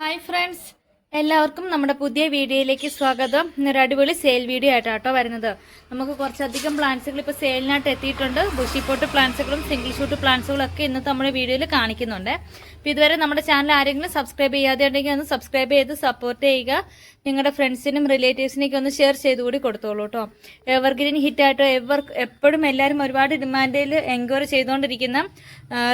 Hi friends എല്ലാവർക്കും നമ്മുടെ പുതിയ വീഡിയോയിലേക്ക് സ്വാഗതം. ഇന്നൊരു അടിപൊളി സെയിൽ വീഡിയോ ആയിട്ടാണ് ആയിട്ടാട്ടോ വരുന്നത്. നമുക്ക് കുറച്ചധികം പ്ലാന്റ്സുകൾ ഇപ്പോൾ സെയിലിനായിട്ട് എത്തിയിട്ടുണ്ട്. ബുഷിപ്പോട്ട് പ്ലാന്റ്സുകളും സിംഗിൾ ഷൂട്ട് പ്ലാന്റ്സുകളും ഒക്കെ നമ്മുടെ വീഡിയോയിൽ കാണിക്കുന്നുണ്ട്. അപ്പോൾ ഇതുവരെ നമ്മുടെ ചാനൽ ആരെങ്കിലും സബ്സ്ക്രൈബ് ചെയ്യാതെ ഉണ്ടെങ്കിൽ ഒന്ന് സബ്സ്ക്രൈബ് ചെയ്ത് സപ്പോർട്ട് ചെയ്യുക. നിങ്ങളുടെ ഫ്രണ്ട്സിനും റിലേറ്റീവ്സിനൊക്കെ ഒന്ന് ഷെയർ ചെയ്ത് കൂടി കൊടുത്തോളൂ കേട്ടോ. എവർഗ്രീൻ ഹിറ്റായിട്ടോ എവർ എപ്പോഴും എല്ലാവരും ഒരുപാട് ഡിമാൻഡിൽ എൻക്വയറി ചെയ്തുകൊണ്ടിരിക്കുന്ന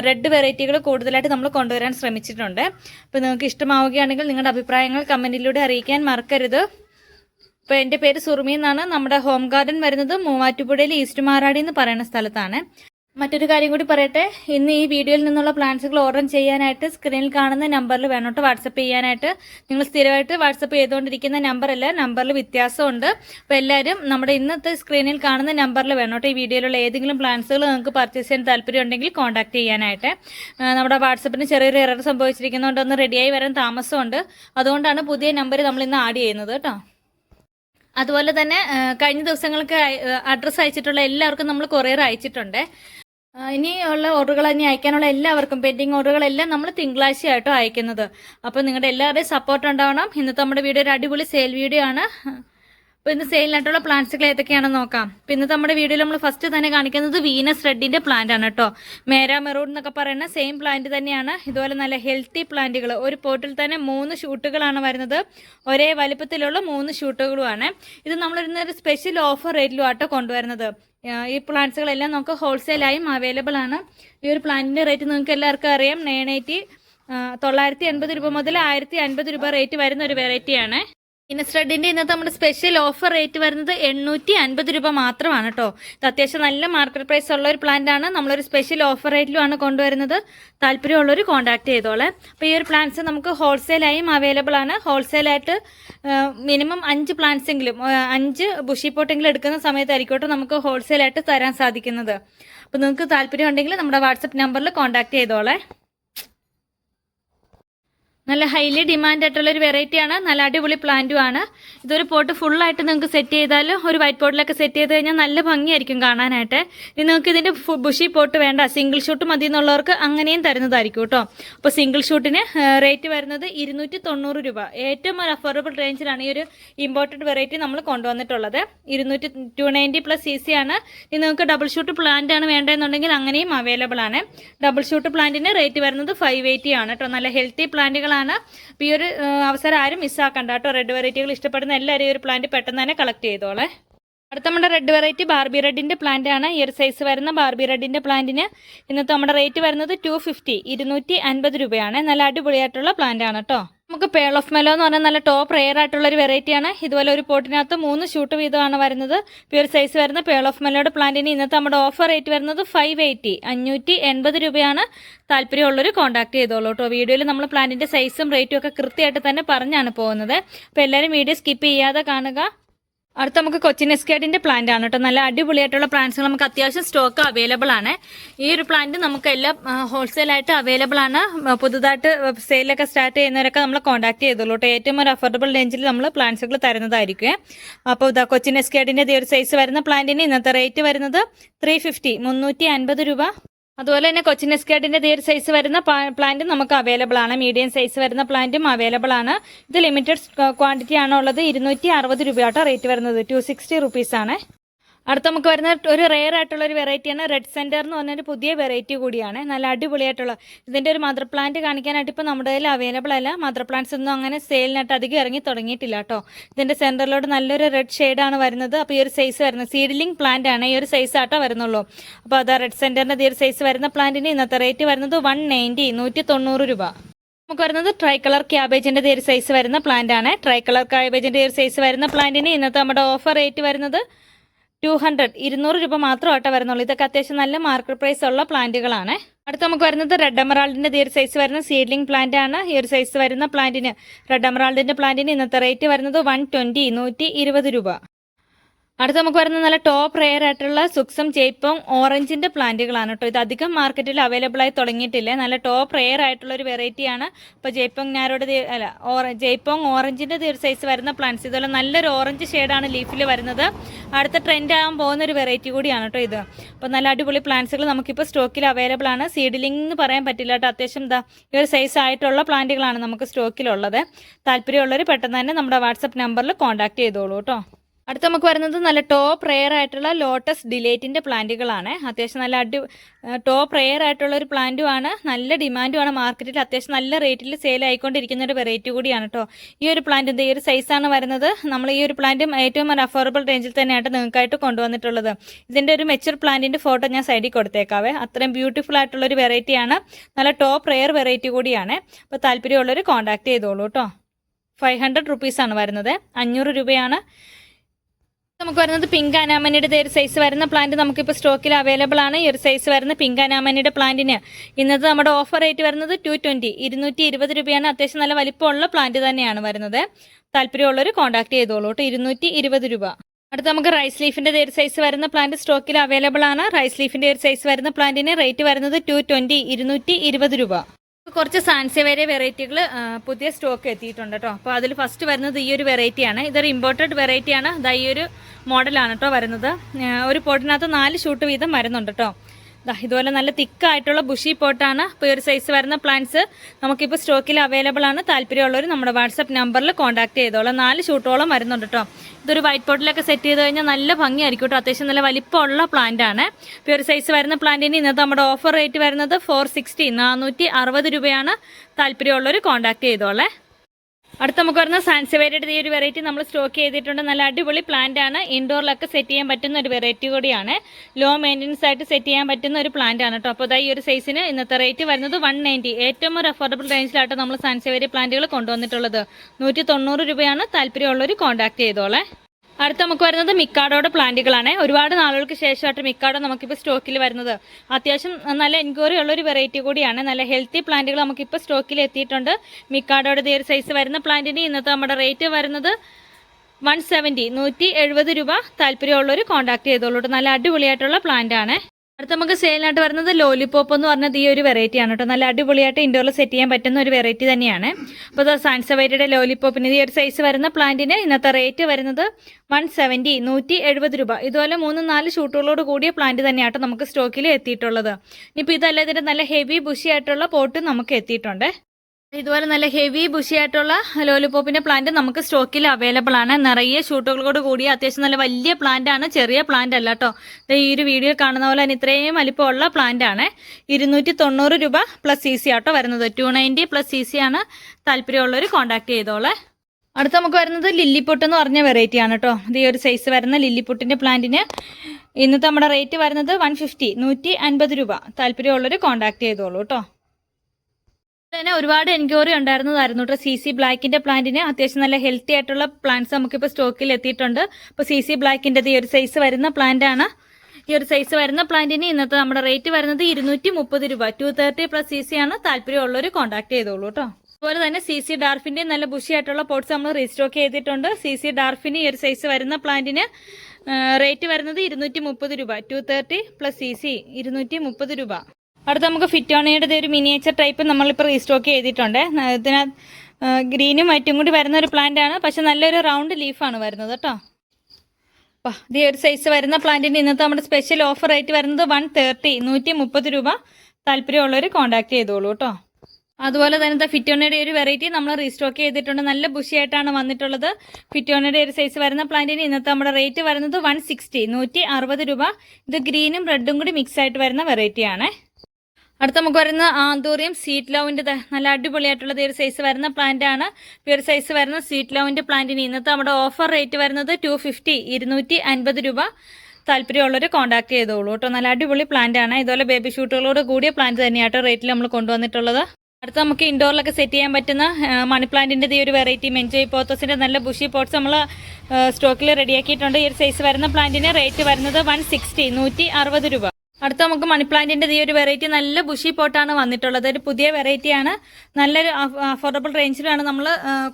റെഡ് വെറൈറ്റികൾ കൂടുതലായിട്ട് നമ്മൾ കൊണ്ടുവരാൻ ശ്രമിച്ചിട്ടുണ്ട്. അപ്പോൾ നിങ്ങൾക്ക് ഇഷ്ടമാവുകയാണെങ്കിൽ നിങ്ങളുടെ അഭിപ്രായങ്ങൾ കമന്റിലൂടെ അറിയിക്കാൻ മറക്കരുത്. അപ്പോൾ എന്റെ പേര് സുറുമി എന്നാണ്. നമ്മുടെ ഹോം ഗാർഡൻ വരുന്നത് മൂവാറ്റുപുഴയിൽ ഈസ്റ്റ് മാറാടി എന്ന് പറയുന്ന സ്ഥലത്താണ്. മറ്റൊരു കാര്യം കൂടി പറയട്ടെ. ഇന്ന് ഈ വീഡിയോയിൽ നിന്നുള്ള പ്ലാൻസുകൾ ഓർഡർ ചെയ്യാനായിട്ട് സ്ക്രീനിൽ കാണുന്ന നമ്പറിൽ വേണോട്ട് വാട്സപ്പ് ചെയ്യാനായിട്ട്. നിങ്ങൾ സ്ഥിരമായിട്ട് വാട്സപ്പ് ചെയ്തുകൊണ്ടിരിക്കുന്ന നമ്പറല്ല നമ്പറിൽ വ്യത്യാസമുണ്ട്. അപ്പോൾ എല്ലാവരും നമ്മുടെ ഇന്നത്തെ സ്ക്രീനിൽ കാണുന്ന നമ്പറിൽ വേണോട്ട് ഈ വീഡിയോയിലുള്ള ഏതെങ്കിലും പ്ലാൻസുകൾ നിങ്ങൾക്ക് പർച്ചേസ് ചെയ്യാൻ താല്പര്യം ഉണ്ടെങ്കിൽ കോൺടാക്ട് ചെയ്യാനായിട്ട്. നമ്മുടെ വാട്സപ്പിന് ചെറിയൊരു എറർ സംഭവിച്ചിരിക്കുന്നതുകൊണ്ട് ഒന്ന് റെഡിയായി വരാൻ താമസമുണ്ട്. അതുകൊണ്ടാണ് പുതിയ നമ്പർ നമ്മൾ ഇന്ന് ആഡ് ചെയ്യുന്നത് കേട്ടോ. അതുപോലെ തന്നെ കഴിഞ്ഞ ദിവസങ്ങൾക്ക് അഡ്രസ്സ് അയച്ചിട്ടുള്ള എല്ലാവർക്കും നമ്മൾ കൊറിയർ അയച്ചിട്ടുണ്ട്. ഇനിയുള്ള ഓർഡറുകൾ ഇനി അയക്കാനുള്ള എല്ലാവർക്കും പെൻഡിങ് ഓർഡറുകളെല്ലാം നമ്മൾ തിങ്കളാഴ്ചയായിട്ടോ അയക്കുന്നത്. അപ്പോൾ നിങ്ങളുടെ എല്ലാവരുടെയും സപ്പോർട്ട് ഉണ്ടാവണം. ഇന്നത്തെ നമ്മുടെ വീഡിയോ ഒരു അടിപൊളി സെയിൽ വീഡിയോ ആണ്. അപ്പോൾ ഇന്ന് സെയിലിനായിട്ടുള്ള പ്ലാന്റ്സുകൾ ഏതൊക്കെയാണെന്ന് നോക്കാം. ഇന്നത്തെ നമ്മുടെ വീഡിയോയിൽ നമ്മൾ ഫസ്റ്റ് തന്നെ കാണിക്കുന്നത് വീനസ് റെഡിന്റെ പ്ലാന്റ് ആണ് കേട്ടോ. മേരാ മെറൂൺ എന്നൊക്കെ പറയുന്ന സെയിം പ്ലാന്റ് തന്നെയാണ്. ഇതുപോലെ നല്ല ഹെൽത്തി പ്ലാന്റുകൾ ഒരു പോട്ടിൽ തന്നെ മൂന്ന് ഷൂട്ടുകളാണ് വരുന്നത്. ഒരേ വലിപ്പത്തിലുള്ള മൂന്ന് ഷൂട്ടുകളുമാണ് ഇത് നമ്മളൊരു സ്പെഷ്യൽ ഓഫർ റേറ്റിലും ആട്ടോ കൊണ്ടുവരുന്നത്. ഈ പ്ലാന്റ്സുകളെല്ലാം നമുക്ക് ഹോൾസെയിലായും അവൈലബിൾ ആണ് ഈ ഒരു പ്ലാന്റിന്റെ റേറ്റ് നിങ്ങൾക്ക് എല്ലാവർക്കും അറിയാം. നയൻ എയ്റ്റി തൊള്ളായിരത്തി എൺപത് രൂപ മുതൽ ആയിരത്തി അൻപത് രൂപ റേറ്റ് വരുന്ന ഒരു വെറൈറ്റിയാണ് ഇനസ്ട്രഡിന്റെ ഇന്നത്തെ നമ്മുടെ സ്പെഷ്യൽ ഓഫർ റേറ്റ് വരുന്നത് എണ്ണൂറ്റി അൻപത് രൂപ മാത്രമാണ് കേട്ടോ ഇത് അത്യാവശ്യം നല്ല മാർക്കറ്റ് പ്രൈസ് ഉള്ള ഒരു പ്ലാന്റ് ആണ്. നമ്മളൊരു സ്പെഷ്യൽ ഓഫർ റേറ്റിലുമാണ് കൊണ്ടുവരുന്നത്. താല്പര്യമുള്ളവർ കോൺടാക്ട് ചെയ്തോളെ. അപ്പോൾ ഈ ഒരു പ്ലാന്റ്സ് നമുക്ക് ഹോൾസെയിലായും അവൈലബിൾ ആണ്. ഹോൾസെയിലായിട്ട് മിനിമം അഞ്ച് പ്ലാന്റ്സ് എങ്കിലും അഞ്ച് ബുഷി പോട്ടെങ്കിലും എടുക്കുന്ന സമയത്തായിരിക്കും നമുക്ക് ഹോൾസെയിലായിട്ട് തരാൻ സാധിക്കുന്നത്. അപ്പോൾ നിങ്ങൾക്ക് താല്പര്യം ഉണ്ടെങ്കിൽ നമ്മുടെ വാട്സപ്പ് നമ്പറിൽ കോൺടാക്ട് ചെയ്തോളെ. നല്ല ഹൈലി ഡിമാൻഡ് ആയിട്ടുള്ള ഒരു വെറൈറ്റിയാണ് നല്ല അടിപൊളി പ്ലാന്റും ആണ്. ഇതൊരു പോട്ട് ഫുള്ളായിട്ട് നിങ്ങൾക്ക് സെറ്റ് ചെയ്താൽ ഒരു വൈറ്റ് പോട്ടിലൊക്കെ സെറ്റ് ചെയ്ത് കഴിഞ്ഞാൽ നല്ല ഭംഗിയായിരിക്കും കാണാനായിട്ട്. ഇനി നിങ്ങൾക്ക് ഇതിന്റെ ബുഷി പോട്ട് വേണ്ട. സിംഗിൾ ഷൂട്ട് മതി എന്നുള്ളവർക്ക് അങ്ങനെയും തരുന്നതായിരിക്കും കേട്ടോ. അപ്പോൾ സിംഗിൾ ഷൂട്ടിന് റേറ്റ് വരുന്നത് ഇരുന്നൂറ്റി തൊണ്ണൂറ് രൂപ. ഏറ്റവും ഒരു അഫോർഡബിൾ റേഞ്ചിലാണ് ഈ ഒരു ഇമ്പോർട്ടന്റ് വെറൈറ്റി നമ്മൾ കൊണ്ടുവന്നിട്ടുള്ളത്. ഇരുന്നൂറ്റി two ninety plus C C ആണ്. ഇനി നിങ്ങൾക്ക് ഡബിൾ ഷൂട്ട് പ്ലാന്റ് ആണ് വേണ്ടതെന്നുണ്ടെങ്കിൽ അങ്ങനെയും അവൈലബിൾ ആണ്. ഡബിൾ ഷൂട്ട് പ്ലാന്റിന് റേറ്റ് വരുന്നത് ഫൈവ് എയ്റ്റി ആണ് കേട്ടോ. നല്ല ഹെൽത്തി പ്ലാന്റുകളാണ് അപ്പോൾ ഈ ഒരു അവസരം ആരും മിസ്സാക്കണ്ട കേട്ടോ. റെഡ് വെറൈറ്റികൾ ഇഷ്ടപ്പെടുന്ന എല്ലാവരും ഈ ഒരു പ്ലാന്റ് പെട്ടെന്ന് തന്നെ കളക്ട് ചെയ്തോളെ. അടുത്ത നമ്മുടെ റെഡ് വെറൈറ്റി ബാർബി റെഡിന്റെ പ്ലാന്റ് ആണ്. ഈ ഒരു സൈസ് വരുന്ന ബാർബി റെഡിന്റെ പ്ലാന്റിന് ഇന്നത്തെ നമ്മുടെ റേറ്റ് വരുന്നത് ടു ഫിഫ്റ്റി ഇരുന്നൂറ്റി അൻപത് രൂപയാണ്. നല്ല അടിപൊളിയായിട്ടുള്ള പ്ലാന്റ് ആണ് കേട്ടോ. നമുക്ക് പേൾ ഓഫ് മെലോ എന്ന് പറഞ്ഞാൽ നല്ല ടോപ്പ് റെയർ ആയിട്ടുള്ള ഒരു വെറൈറ്റിയാണ് ഇതുപോലെ ഒരു പോട്ടിനകത്ത് മൂന്ന് ഷൂട്ട് വീതമാണ് വരുന്നത്. പ്യൂർ സൈസ് വരുന്ന പേൾ ഓഫ് മെലോയുടെ പ്ലാന്റിന് ഇന്നത്തെ നമ്മുടെ ഓഫർ റേറ്റ് വരുന്നത് ഫൈവ് എയ്റ്റി അഞ്ഞൂറ്റി എൺപത് രൂപയാണ്. താല്പര്യമുള്ളവർ കോൺടാക്ട് ചെയ്തോളൂ കേട്ടോ. വീഡിയോയിൽ നമ്മൾ പ്ലാന്റിന്റെ സൈസും റേറ്റും ഒക്കെ കൃത്യമായിട്ട് തന്നെ പറഞ്ഞാണ് പോകുന്നത്. അപ്പോൾ എല്ലാവരും വീഡിയോ സ്കിപ്പ് ചെയ്യാതെ കാണുക. അടുത്ത നമുക്ക് കൊച്ചിൻ എസ്കേഡിന്റെ പ്ലാന്റ് ആണ് കേട്ടോ. നല്ല അടിപൊളിയായിട്ടുള്ള പ്ലാന്റ്സ് നമുക്ക് അത്യാവശ്യം സ്റ്റോക്ക് അവൈലബിൾ ആണ്. ഈ ഒരു പ്ലാന്റ് നമുക്ക് എല്ലാം ഹോൾസെയിൽ ആയിട്ട് അവൈലബിൾ ആണ്. പുതുതായിട്ട് സെയിലൊക്കെ സ്റ്റാർട്ട് ചെയ്യുന്നവരൊക്കെ നമ്മൾ കോൺടാക്ട് ചെയ്തോളൂ കേട്ടോ. ഏറ്റവും ഒരു അഫോർഡബിൾ റേഞ്ചിൽ നമ്മൾ പ്ലാന്റ്സുകൾ തരുന്നതായിരിക്കും. അപ്പോൾ ഇതാ കൊച്ചിൻ എസ്കേഡിന്റെ ഒരു സൈസ് വരുന്ന പ്ലാന്റിന് ഇന്നത്തെ റേറ്റ് വരുന്നത് ത്രീ ഫിഫ്റ്റി മുന്നൂറ്റി അൻപത് രൂപ. അതുപോലെ തന്നെ കൊച്ചിൻ എസ്കേട്ടിന്റെ ഇതേ സൈസ് വരുന്ന പ്ലാന്റും നമുക്ക് അവൈലബിൾ ആണ്. മീഡിയം സൈസ് വരുന്ന പ്ലാന്റും അവൈലബിൾ ആണ്. ഇത് ലിമിറ്റഡ് ക്വാണ്ടിറ്റി ആണുള്ളത്. ഇരുന്നൂറ്റി അറുപത് രൂപയാട്ടോ റേറ്റ് വരുന്നത്. ടു സിക്സ്റ്റി റുപ്പീസ് ആണ്. അടുത്ത നമുക്ക് വരുന്ന ഒരു റെയർ ആയിട്ടുള്ള ഒരു വെറൈറ്റിയാണ് റെഡ് സെന്റർ എന്ന് പറഞ്ഞൊരു പുതിയ വെറൈറ്റി കൂടിയാണ്. നല്ല അടിപൊളിയായിട്ടുള്ള. ഇതിന്റെ ഒരു മദർ പ്ലാന്റ് കാണിക്കാനായിട്ട് ഇപ്പോൾ നമ്മുടെ കയ്യിൽ അവൈലബിൾ അല്ല. മദർ പ്ലാന്റ്സ് ഒന്നും അങ്ങനെ സെയിലിനായിട്ട് അധികം ഇറങ്ങി തുടങ്ങിയിട്ടില്ല കേട്ടോ. ഇതിന്റെ സെന്ററിലോട് നല്ലൊരു റെഡ് ഷെയ്ഡാണ് വരുന്നത്. അപ്പോൾ ഈ ഒരു സൈസ് വരുന്നത്. സീഡ്ലിംഗ് പ്ലാന്റ് ആണ് ഈ ഒരു സൈസ് ആട്ടോ വരുന്നുള്ളൂ. അപ്പോൾ അതാ റെഡ് സെന്ററിന്റെ ഈ ഒരു സൈസ് വരുന്ന പ്ലാന്റിന് ഇന്നത്തെ റേറ്റ് വരുന്നത് വൺ നയന്റി നൂറ്റി തൊണ്ണൂറ് രൂപ. നമുക്ക് വരുന്നത് ട്രൈ കളർ ക്യാബേജിന്റെ ഒരു സൈസ് വരുന്ന പ്ലാന്റ് ആണ്. ട്രൈ കളർ ക്യാബേജിന്റെ ഒരു സൈസ് വരുന്ന പ്ലാന്റിന് ഇന്നത്തെ നമ്മുടെ ഓഫർ റേറ്റ് വരുന്നത് ടു ഹൺഡ്രഡ് ഇരുന്നൂറ് രൂപ മാത്രം ആട്ടോ വരുന്നുള്ളൂ. ഇതൊക്കെ അത്യാവശ്യം നല്ല മാർക്കറ്റ് പ്രൈസ് ഉള്ള പ്ലാന്റുകളാണ് അടുത്ത നമുക്ക് വരുന്നത് റെഡ് എമറാൾഡിന്റെ ഈ ഒരു സൈസ് വരുന്ന സീഡ്ലിംഗ് പ്ലാന്റ് ആണ്. ഈ ഒരു സൈസ് വരുന്ന പ്ലാന്റിന് റെഡ് എമറാൾഡിന്റെ പ്ലാന്റിന് ഇന്നത്തെ റേറ്റ് വരുന്നത് വൺ ട്വന്റി നൂറ്റി ഇരുപത് രൂപ. അടുത്ത നമുക്ക് വരുന്ന നല്ല ടോപ്പ് റെയർ ആയിട്ടുള്ള സുക്സം ചേപ്പം ഓറഞ്ചിന്റെ പ്ലാന്റുകളാണ് കേട്ടോ. ഇത് അധികം മാർക്കറ്റിൽ അവൈലബിൾ ആയി തുടങ്ങിയിട്ടില്ല. നല്ല ടോപ്പ് റെയർ ആയിട്ടുള്ള ഒരു വെറൈറ്റിയാണ് ഇപ്പോൾ ജയ്പോങ് ഞാരോട് അല്ല ഓറഞ്ച് ജയ്പോങ് ഓറഞ്ചിന്റെ സൈസ് വരുന്ന പ്ലാന്റ്സ് ഇതുപോലെ നല്ലൊരു ഓറഞ്ച് ഷെയ്ഡാണ് ലീഫിൽ വരുന്നത്. അടുത്ത ട്രെൻഡ് ആകാൻ പോകുന്ന ഒരു വെറൈറ്റി കൂടിയാണ് കേട്ടോ ഇത്. അപ്പോൾ നല്ല അടിപൊളി പ്ലാന്റ്സുകൾ നമുക്കിപ്പോൾ സ്റ്റോക്കിൽ അവൈലബിൾ ആണ്. സീഡിലിംഗ് എന്ന് പറയാൻ പറ്റില്ല കേട്ടോ. അത്യാവശ്യം എന്താ ഈ ഒരു സൈസ് ആയിട്ടുള്ള പ്ലാന്റുകളാണ് നമുക്ക് സ്റ്റോക്കിലുള്ളത് താല്പര്യമുള്ളവർ പെട്ടെന്ന് തന്നെ നമ്മുടെ വാട്സപ്പ് നമ്പറിൽ കോൺടാക്ട് ചെയ്തോളൂ കേട്ടോ. അടുത്ത നമുക്ക് വരുന്നത് നല്ല ടോപ്പ് റെയർ ആയിട്ടുള്ള ലോട്ടസ് ഡിലേറ്റിന്റെ പ്ലാന്റുകളാണ്. അത്യാവശ്യം നല്ല അടി ടോപ്പ് റെയർ ആയിട്ടുള്ള ഒരു പ്ലാന്റുമാണ് നല്ല ഡിമാൻഡുമാണ് മാർക്കറ്റിൽ അത്യാവശ്യം നല്ല റേറ്റിൽ സെയിൽ ആയിക്കൊണ്ടിരിക്കുന്ന ഒരു വെറൈറ്റി കൂടിയാണ് കേട്ടോ ഈ ഒരു പ്ലാന്റ് ഈ ഒരു സൈസാണ് വരുന്നത്. നമ്മൾ ഈ ഒരു പ്ലാന്റും ഏറ്റവും ഒരു അഫോർഡബിൾ റേഞ്ചിൽ തന്നെയായിട്ട് നിങ്ങൾക്കായിട്ട് കൊണ്ടുവന്നിട്ടുള്ളത്. ഇതിന്റെ ഒരു മെച്ചൂർ പ്ലാന്റിന്റെ ഫോട്ടോ ഞാൻ സൈഡിൽ കൊടുത്തേക്കാവേ. അത്രയും ബ്യൂട്ടിഫുൾ ആയിട്ടുള്ള ഒരു വെറൈറ്റിയാണ് നല്ല ടോപ്പ് റെയർ വെറൈറ്റി കൂടിയാണ്. അപ്പോൾ താല്പര്യമുള്ളവർ കോൺടാക്ട് ചെയ്തോളൂ കേട്ടോ ഫൈവ് ഹൺഡ്രഡ് റുപ്പീസാണ് വരുന്നത്. അഞ്ഞൂറ് രൂപയാണ്. നമുക്ക് വരുന്നത് പിങ്ക് അനാമനിയുടെ ഒരു സൈസ് വരുന്ന പ്ലാന്റ് നമുക്കിപ്പോൾ സ്റ്റോക്കിൽ അവൈലബിൾ ആണ്. ഈ ഒരു സൈസ് വരുന്ന പിങ്ക് അനാമനിയുടെ പ്ലാന്റിന് ഇന്നത്തെ നമ്മുടെ ഓഫർ റേറ്റ് വരുന്നത് ടു ട്വന്റി ഇരുന്നൂറ്റി ഇരുപത് രൂപയാണ്. അത്യാവശ്യം നല്ല വലിപ്പമുള്ള പ്ലാന്റ് തന്നെയാണ് വരുന്നത്. താല്പര്യമുള്ളവർ കോൺടാക്ട് ചെയ്തോളൂ കേട്ടോ. ഇരുന്നൂറ്റി ഇരുപത് രൂപ. അടുത്ത നമുക്ക് റൈസ് ലീഫിന്റെ ഒരു സൈസ് വരുന്ന പ്ലാന്റ് സ്റ്റോക്കിൽ അവൈലബിൾ ആണ്. റൈസ് ലീഫിന്റെ ഒരു സൈസ് വരുന്ന പ്ലാന്റിന് റേറ്റ് വരുന്നത് ടു ട്വന്റി ഇരുന്നൂറ്റി ഇരുപത് രൂപ. കുറച്ച് സാൻസേവേരിയ വെറൈറ്റികൾ പുതിയ സ്റ്റോക്ക് എത്തിയിട്ടുണ്ട് കേട്ടോ അപ്പോൾ അതിൽ ഫസ്റ്റ് വരുന്നത് ഈ ഒരു വെറൈറ്റിയാണ് ഇതൊരു ഇമ്പോർട്ടഡ് വെറൈറ്റിയാണ് ഇതാ ഈ ഒരു മോഡലാണ് കേട്ടോ വരുന്നത്. ഒരു പോട്ടിനകത്ത് നാല് ഷൂട്ട് വീതം വരുന്നുണ്ട് കേട്ടോ ഇതുപോലെ നല്ല തിക്കായിട്ടുള്ള ബുഷി പോട്ടാണ്. ഇപ്പോൾ ഈ ഒരു സൈസ് വരുന്ന പ്ലാന്റ്സ് നമുക്കിപ്പോൾ സ്റ്റോക്കിൽ അവൈലബിൾ ആണ്. താല്പര്യമുള്ളവർ നമ്മുടെ വാട്സപ്പ് നമ്പറിൽ കോൺടാക്ട് ചെയ്തോളാം. നാല് ഷൂട്ടോളം വരുന്നുണ്ട് കേട്ടോ ഇതൊരു വൈറ്റ് പോട്ടിലൊക്കെ സെറ്റ് ചെയ്ത് കഴിഞ്ഞാൽ നല്ല ഭംഗിയായിരിക്കും കേട്ടോ അത്യാവശ്യം നല്ല വലിപ്പമുള്ള പ്ലാന്റ് ആണ്. ഇപ്പോൾ ഒരു സൈസ് വരുന്ന പ്ലാന്റിന് ഇന്നത്തെ നമ്മുടെ ഓഫർ റേറ്റ് വരുന്നത് ഫോർ സിക്സ്റ്റി നാനൂറ്റി അറുപത് രൂപയാണ്. താല്പര്യമുള്ളവർ കോൺടാക്ട് ചെയ്തോളേ. അടുത്ത നമുക്ക് വരുന്ന സാൻസവേരയുടെ ഈ ഒരു വെറൈറ്റി നമ്മൾ സ്റ്റോക്ക് ചെയ്തിട്ടുണ്ട്. നല്ല അടിപൊളി പ്ലാന്റ് ആണ്. ഇൻഡോറിലൊക്കെ സെറ്റ് ചെയ്യാൻ പറ്റുന്ന ഒരു വെറൈറ്റി കൂടിയാണ്. ലോ മെയിന്റനൻസ് ആയിട്ട് സെറ്റ് ചെയ്യാൻ പറ്റുന്ന ഒരു പ്ലാന്റ് ആണ് കേട്ടോ അപ്പോൾ അതായത് ഈ ഒരു സൈസിന് ഇന്നത്തെ റേറ്റ് വരുന്നത് വൺ നയന്റി ഏറ്റവും ഒരു അഫോർഡബിൾ റേഞ്ചിലായിട്ട് നമ്മൾ സാൻസിവേരി പ്ലാന്റുകൾ കൊണ്ടുവന്നിട്ടുള്ളത്. നൂറ്റി തൊണ്ണൂറ് രൂപയാണ് താല്പര്യമുള്ളവർ കോൺടാക്ട് ചെയ്തോളെ. അടുത്ത നമുക്ക് വരുന്നത് മിക്കാഡോയുടെ പ്ലാന്റുകളാണ്. ഒരുപാട് നാളുകൾക്ക് ശേഷമായിട്ട് മിക്കാഡോ നമുക്കിപ്പോൾ സ്റ്റോക്കിൽ വരുന്നത്. അത്യാവശ്യം നല്ല എൻക്വയറി ഉള്ള ഒരു വെറൈറ്റി കൂടിയാണ്. നല്ല ഹെൽത്തി പ്ലാന്റുകൾ നമുക്കിപ്പോൾ സ്റ്റോക്കിൽ എത്തിയിട്ടുണ്ട്. മിക്കാഡോയുടെ ഈ സൈസ് വരുന്ന പ്ലാന്റിന് ഇന്നത്തെ നമ്മുടെ റേറ്റ് വരുന്നത് വൺ സെവന്റി നൂറ്റി എഴുപത് രൂപ താല്പര്യമുള്ളവർ കോൺടാക്ട് ചെയ്തോളൂ നല്ല അടിപൊളിയായിട്ടുള്ള പ്ലാന്റ് ആണ്. അടുത്ത നമുക്ക് സെയിലിനായിട്ട് വരുന്നത് ലോലിപോപ്പ് എന്ന് പറഞ്ഞത് ഈ ഒരു വെറൈറ്റി ആണ് കേട്ടോ. നല്ല അടിപൊളിയായിട്ട് ഇൻഡോറിൽ സെറ്റ് ചെയ്യാൻ പറ്റുന്ന ഒരു വെറൈറ്റി തന്നെയാണ്. അപ്പോൾ സാൻസവൈറ്റയുടെ ലോലിപോപ്പിന് ഈ ഒരു സൈസ് വരുന്ന പ്ലാന്റിന് ഇന്നത്തെ റേറ്റ് വരുന്നത് വൺ സെവന്റി നൂറ്റി എഴുപത് രൂപ. ഇതുപോലെ മൂന്ന് നാല് ഷൂട്ടുകളോട് കൂടിയ പ്ലാന്റ് തന്നെയാട്ടോ നമുക്ക് സ്റ്റോക്കിൽ എത്തിയിട്ടുള്ളത്. ഇനിയിപ്പോൾ ഇതല്ല ഇതിന്റെ നല്ല ഹെവി ബുഷി ആയിട്ടുള്ള പോട്ട് നമുക്ക് എത്തിയിട്ടുണ്ട്. ഇതുപോലെ നല്ല ഹെവി ബുഷി ആയിട്ടുള്ള ലോലിപോപ്പിന്റെ പ്ലാന്റ് നമുക്ക് സ്റ്റോക്കിൽ അവൈലബിൾ ആണ്. നിറയെ ഷൂട്ടുകളോട് കൂടിയ അത്യാവശ്യം നല്ല വലിയ പ്ലാന്റ് ആണ്. ചെറിയ പ്ലാന്റ് അല്ല കേട്ടോ ഈ ഒരു വീഡിയോ കാണുന്ന പോലെ തന്നെ ഇത്രയും വലിപ്പമുള്ള പ്ലാന്റ് ആണ്. ഇരുന്നൂറ്റി തൊണ്ണൂറ് രൂപ പ്ലസ് സി സി ആട്ടോ വരുന്നത്. Two ninety plus C C ആണ് താല്പര്യമുള്ളവർ കോൺടാക്ട് ചെയ്തോളെ. അടുത്ത നമുക്ക് വരുന്നത് ലില്ലിപ്പൊട്ട് എന്ന് പറഞ്ഞ വെറൈറ്റി ആണ് കേട്ടോ ഇത് ഈ ഒരു സൈസ് വരുന്ന ലില്ലിപ്പൊട്ടിന്റെ പ്ലാന്റിന് ഇന്നത്തെ നമ്മുടെ റേറ്റ് വരുന്നത് വൺ ഫിഫ്റ്റി നൂറ്റി അൻപത് രൂപ. താല്പര്യമുള്ളവർ കോൺടാക്ട് ചെയ്തോളൂ കേട്ടോ തന്നെ ഒരുപാട് എൻക്വയറി ഉണ്ടായിരുന്നതായിരുന്നു കേട്ടോ സി സി ബ്ലാക്കിന്റെ പ്ലാന്റിന് അത്യാവശ്യം നല്ല ഹെൽത്തി ആയിട്ടുള്ള പ്ലാന്റ്സ് നമുക്കിപ്പോൾ സ്റ്റോക്കിൽ എത്തിയിട്ടുണ്ട്. അപ്പോൾ സി സി ബ്ലാക്കിന്റെ ഈ ഒരു സൈസ് വരുന്ന പ്ലാന്റ് ആണ്. ഈ ഒരു സൈസ് വരുന്ന പ്ലാന്റിന് ഇന്നത്തെ നമ്മുടെ റേറ്റ് വരുന്നത് ഇരുന്നൂറ്റി മുപ്പത് രൂപ. Two thirty plus C C ആണ് താല്പര്യമുള്ളവർ കോൺടാക്ട് ചെയ്തോളൂ കേട്ടോ അതുപോലെ തന്നെ സി സി ഡാർഫിന്റെ നല്ല ബുഷി ആയിട്ടുള്ള പോട്ട്സ് നമ്മൾ റീസ്റ്റോക്ക് ചെയ്തിട്ടുണ്ട്. സി സി ഡാർഫിന് ഈ ഒരു സൈസ് വരുന്ന പ്ലാന്റിന് റേറ്റ് വരുന്നത് ഇരുന്നൂറ്റി മുപ്പത് രൂപ. Two thirty plus C C ഇരുന്നൂറ്റി മുപ്പത് രൂപ. അടുത്ത നമുക്ക് ഫിറ്റോണിയുടെ ഒരു മിനിയേച്ചർ ടൈപ്പ് നമ്മളിപ്പോൾ റീസ്റ്റോക്ക് ചെയ്തിട്ടുണ്ട്. ഇതിനകത്ത് ഗ്രീനും വൈറ്റും കൂടി വരുന്ന ഒരു പ്ലാന്റ് ആണ്. പക്ഷെ നല്ലൊരു റൗണ്ട് ലീഫാണ് വരുന്നത് കേട്ടോ അപ്പോൾ ഇത് ഒരു സൈസ് വരുന്ന പ്ലാന്റിന് ഇന്നത്തെ നമ്മുടെ സ്പെഷ്യൽ ഓഫർ റേറ്റ് വരുന്നത് വൺ തേർട്ടി നൂറ്റി മുപ്പത് രൂപ താല്പര്യമുള്ളവർ കോൺടാക്ട് ചെയ്തോളൂ കേട്ടോ അതുപോലെ തന്നെ ഫിറ്റോണയുടെ ഒരു വെറൈറ്റി നമ്മൾ റീസ്റ്റോക്ക് ചെയ്തിട്ടുണ്ട്. നല്ല ബുഷിയായിട്ടാണ് വന്നിട്ടുള്ളത്. ഫിറ്റോണയുടെ ഒരു സൈസ് വരുന്ന പ്ലാന്റിന് ഇന്നത്തെ നമ്മുടെ റേറ്റ് വരുന്നത് വൺ സിക്സ്റ്റി നൂറ്റി അറുപത് രൂപ. ഇത് ഗ്രീനും റെഡും കൂടി മിക്സ് ആയിട്ട് വരുന്ന വെറൈറ്റിയാണ് അടുത്ത നമുക്ക് വരുന്ന ആന്തൂറിയം. സീറ്റ് ലവിന്റെ നല്ല അടിപൊളിയായിട്ടുള്ള ഈ ഒരു സൈസ് വരുന്ന പ്ലാന്റ് ആണ്. ഒരു സൈസ് വരുന്ന സീറ്റ് ലവിന്റെ പ്ലാന്റിന് ഇന്നത്തെ നമ്മുടെ ഓഫർ റേറ്റ് വരുന്നത് ടു ഫിഫ്റ്റി ഇരുന്നൂറ്റി അൻപത് രൂപ. താല്പര്യമുള്ളവർ കോൺടാക്ട് ചെയ്തോളൂ കേട്ടോ. നല്ല അടിപൊളി പ്ലാന്റ് ആണ്. ഇതുപോലെ ബേബി ഷൂട്ടുകളോട് കൂടിയ പ്ലാന്റ് തന്നെയാട്ടോ റേറ്റിൽ നമ്മൾ കൊണ്ടുവന്നിട്ടുള്ളത്. അടുത്ത നമുക്ക് ഇൻഡോറിലൊക്കെ സെറ്റ് ചെയ്യാൻ പറ്റുന്ന മണി പ്ലാന്റിന്റെ ഈ ഒരു വെറൈറ്റി മെഞ്ചോയ് പോത്തോസിന്റെ നല്ല ബുഷി പോട്ട്സ് നമ്മൾ സ്റ്റോക്കിൽ റെഡിയാക്കിയിട്ടുണ്ട് ഈ ഒരു സൈസ് വരുന്ന പ്ലാന്റിന് റേറ്റ് വരുന്നത് വൺ സിക്സ്റ്റി നൂറ്റി അറുപത് രൂപ. അടുത്ത നമുക്ക് മണി പ്ലാന്റിന്റെ ഈ ഒരു വെറൈറ്റി നല്ല ബുഷി പോട്ടാണ് വന്നിട്ടുള്ളത്. ഒരു പുതിയ വെറൈറ്റിയാണ് നല്ലൊരു അഫോർഡബിൾ റേഞ്ചിലാണ് നമ്മൾ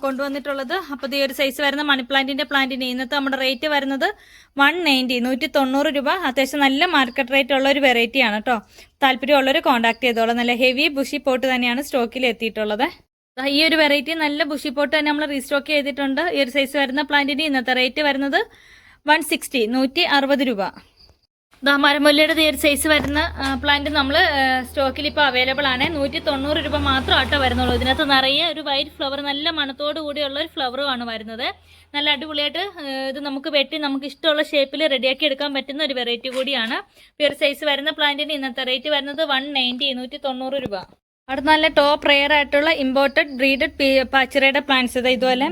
കൊണ്ടുവന്നിട്ടുള്ളത്. അപ്പോൾ ഈ ഒരു സൈസ് വരുന്ന മണി പ്ലാന്റിന്റെ പ്ലാന്റിന് ഇന്നത്തെ നമ്മുടെ റേറ്റ് വരുന്നത് വൺ നയന്റി നൂറ്റി തൊണ്ണൂറ് രൂപ. അത്യാവശ്യം നല്ല മാർക്കറ്റ് റേറ്റ് ഉള്ള ഒരു വെറൈറ്റിയാണ് കേട്ടോ താല്പര്യമുള്ളവർ കോൺടാക്ട് ചെയ്തോളാം. നല്ല ഹെവി ബുഷി പോട്ട് തന്നെയാണ് സ്റ്റോക്കിൽ എത്തിയിട്ടുള്ളത്. ഈ ഒരു വെറൈറ്റി നല്ല ബുഷി പോട്ട് തന്നെ നമ്മൾ റീസ്റ്റോക്ക് ചെയ്തിട്ടുണ്ട്. ഈ ഒരു സൈസ് വരുന്ന പ്ലാന്റിന് ഇന്നത്തെ റേറ്റ് വരുന്നത് വൺ സിക്സ്റ്റി നൂറ്റി അറുപത് രൂപ. ദാ മരമുല്ലയുടെ തീർ സൈസ് വരുന്ന പ്ലാന്റ് നമ്മൾ സ്റ്റോക്കിൽ ഇപ്പോൾ അവൈലബിൾ ആണ്. നൂറ്റി തൊണ്ണൂറ് രൂപ മാത്രം ആട്ടോ വരുന്നുള്ളൂ. ഇതിനകത്ത് നിറയെ ഒരു വൈറ്റ് ഫ്ലവർ നല്ല മണത്തോടു കൂടിയുള്ള ഒരു ഫ്ലവറുമാണ് വരുന്നത്. നല്ല അടിപൊളിയായിട്ട് ഇത് നമുക്ക് വെട്ടി നമുക്ക് ഇഷ്ടമുള്ള ഷേപ്പിൽ റെഡിയാക്കി എടുക്കാൻ പറ്റുന്ന ഒരു വെറൈറ്റി കൂടിയാണ്. പ്യുർ സൈസ് വരുന്ന പ്ലാന്റിന് ഇന്നത്തെ റേറ്റ് വരുന്നത് വൺ നയന്റി നൂറ്റി തൊണ്ണൂറ് രൂപ. അടുത്ത നല്ല ടോപ്പ് റെയർ ആയിട്ടുള്ള ഇമ്പോർട്ടഡ് ബ്രീഡഡ് പച്ചറയുടെ പ്ലാന്റ്സ് ഇത് ഇതുപോലെ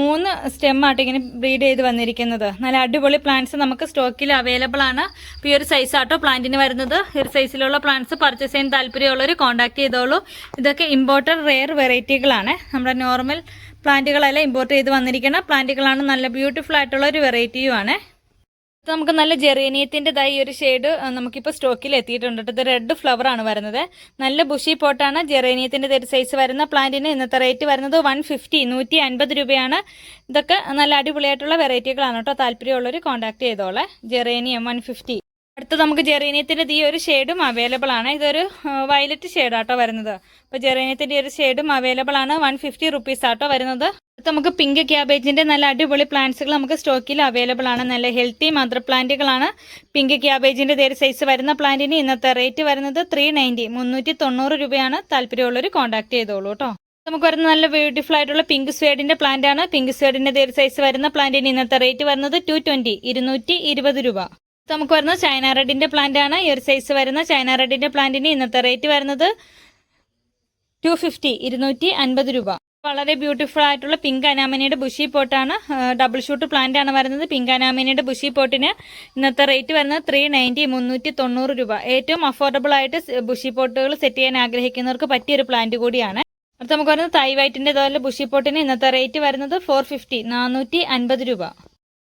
മൂന്ന് സ്റ്റെം ആയിട്ട് ഇങ്ങനെ ബ്രീഡ് ചെയ്ത് വന്നിരിക്കുന്നത്. നല്ല അടിപൊളി പ്ലാന്റ്സ് നമുക്ക് സ്റ്റോക്കിൽ അവൈലബിൾ ആണ്. ഈ ഒരു സൈസ് ആട്ടോ പ്ലാന്റിന് വരുന്നത്. ഈ ഒരു സൈസിലുള്ള പ്ലാന്റ്സ് പർച്ചേസ് ചെയ്യാൻ താല്പര്യമുള്ളവർ കോൺടാക്ട് ചെയ്തോളൂ. ഇതൊക്കെ ഇമ്പോർട്ടഡ് റെയർ വെറൈറ്റികളാണ് നമ്മുടെ നോർമൽ പ്ലാന്റുകളെല്ലാം ഇമ്പോർട്ട് ചെയ്ത് വന്നിരിക്കുന്ന പ്ലാന്റുകളാണ് നല്ല ബ്യൂട്ടിഫുൾ ആയിട്ടുള്ള ഒരു വെറൈറ്റിയുമാണ് നമുക്ക് നല്ല ജെറേനിയത്തിന്റെതായി ഒരു ഷെയ്ഡ് നമുക്കിപ്പോൾ സ്റ്റോക്കിൽ എത്തിയിട്ടുണ്ട്. ഇത് റെഡ് ഫ്ലവർ ആണ് വരുന്നത്. നല്ല ബുഷി പോട്ടാണ് ജെറേനിയത്തിന്റെ ഒരു സൈസ് വരുന്ന പ്ലാന്റിന് ഇന്നത്തെ റേറ്റ് വരുന്നത് വൺ ഫിഫ്റ്റി നൂറ്റി അൻപത് രൂപയാണ്. ഇതൊക്കെ നല്ല അടിപൊളിയായിട്ടുള്ള വെറൈറ്റികളാണ് കേട്ടോ. താല്പര്യമുള്ളവർ കോൺടാക്ട് ചെയ്തോളെ. ജെറേനിയം വൺ ഫിഫ്റ്റി അടുത്ത് നമുക്ക് ജെറീനിയത്തിന്റെ ഈ ഒരു ഷെയ്ഡും അവൈലബിൾ ആണ്. ഇതൊരു വയലറ്റ് ഷെയ്ഡാട്ടോ വരുന്നത്. അപ്പോൾ ജെറീനിയത്തിന്റെ ഒരു ഷെയ്ഡും അവൈലബിൾ ആണ്. വൺ ഫിഫ്റ്റി റുപ്പീസ് ആട്ടോ വരുന്നത്. അടുത്ത് നമുക്ക് പിങ്ക് ക്യാബേജിന്റെ നല്ല അടിപൊളി പ്ലാന്റ്സുകൾ നമുക്ക് സ്റ്റോക്കിൽ അവൈലബിൾ ആണ്. നല്ല ഹെൽത്തി മദർ പ്ലാന്റുകളാണ് പിങ്ക് ക്യാബേജിന്റെ ഒരു സൈസ് വരുന്ന പ്ലാന്റിന് ഇന്നത്തെ റേറ്റ് വരുന്നത് ത്രീ നയന്റി മുന്നൂറ്റി തൊണ്ണൂറ് രൂപയാണ്. താല്പര്യമുള്ളവർ കോൺടാക്ട് ചെയ്തോളൂ കേട്ടോ നമുക്ക് വരുന്ന നല്ല ബ്യൂട്ടിഫുൾ ആയിട്ടുള്ള പിങ്ക് സ്വേഡിന്റെ പ്ലാന്റ് ആണ്. പിങ്ക് സ്വേഡിന്റെ ഒരു സൈസ് വരുന്ന പ്ലാന്റിന് ഇന്നത്തെ റേറ്റ് വരുന്നത് ടു ട്വന്റി ഇരുന്നൂറ്റി ഇരുപത് രൂപ. നമുക്ക് വരുന്ന ചൈന റെഡിന്റെ പ്ലാന്റ് ആണ്. ഈ ഒരു സൈസ് വരുന്ന ചൈന റെഡിന്റെ പ്ലാന്റിന് ഇന്നത്തെ റേറ്റ് വരുന്നത് ടു ഫിഫ്റ്റി ഇരുന്നൂറ്റി അൻപത് രൂപ. വളരെ ബ്യൂട്ടിഫുൾ ആയിട്ടുള്ള പിങ്ക് അനാമനിയുടെ ബുഷി പോട്ടാണ് ഡബിൾ ഷൂട്ട് പ്ലാന്റ് ആണ് വരുന്നത്. പിങ്ക് അനാമനിയുടെ ബുഷി പോട്ടിന് ഇന്നത്തെ റേറ്റ് വരുന്നത് ത്രീ നയന്റി മുന്നൂറ്റി തൊണ്ണൂറ് രൂപ. ഏറ്റവും അഫോർഡബിൾ ആയിട്ട് ബുഷി പോട്ടുകൾ സെറ്റ് ചെയ്യാൻ ആഗ്രഹിക്കുന്നവർക്ക് പറ്റിയൊരു പ്ലാന്റ് കൂടിയാണ്. അടുത്ത് നമുക്ക് വരുന്നത് തൈ ഇതുപോലെ ബുഷി പോട്ടിന് ഇന്നത്തെ റേറ്റ് വരുന്നത് ഫോർ ഫിഫ്റ്റി നാനൂറ്റി അൻപത് രൂപ.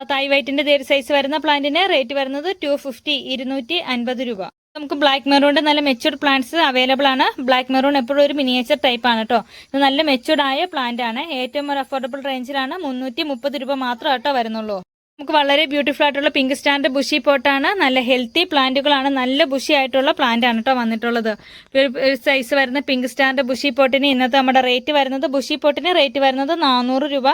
തൈ വൈറ്റിന്റെ തേര് സൈസ് വരുന്ന പ്ലാന്റിന് റേറ്റ് വരുന്നത് ടു ഫിഫ്റ്റി ഇരുന്നൂറ്റി അൻപത് രൂപ. നമുക്ക് ബ്ലാക്ക് മെറൂണിന്റെ നല്ല മെച്ചൂർഡ് പ്ലാന്റ്സ് അവൈലബിൾ ആണ്. ബ്ലാക്ക് മെറൂൺ എപ്പോഴും ഒരു മിനിയേച്ചർ ടൈപ്പ് ആണ് കേട്ടോ ഇത് നല്ല മെച്ചൂർഡ് ആയ പ്ലാന്റ് ആണ്. ഏറ്റവും ഒരു അഫോർഡബിൾ റേഞ്ചിലാണ് മുന്നൂറ്റി മുപ്പത് രൂപ മാത്രം കേട്ടോ വരുന്നുള്ളൂ. നമുക്ക് വളരെ ബ്യൂട്ടിഫുൾ ആയിട്ടുള്ള പിങ്ക് സ്റ്റാൻഡ് ബുഷി പോട്ടാണ് നല്ല ഹെൽത്തി പ്ലാന്റുകളാണ് നല്ല ബുഷി ആയിട്ടുള്ള പ്ലാന്റ് ആണ് കേട്ടോ വന്നിട്ടുള്ളത്. ഒരു സൈസ് വരുന്ന പിങ്ക് സ്റ്റാൻഡ് ബുഷി പോട്ടിന് ഇന്നത്തെ നമ്മുടെ റേറ്റ് വരുന്നത് ബുഷി പോട്ടിന് റേറ്റ് വരുന്നത് നാനൂറ് രൂപ.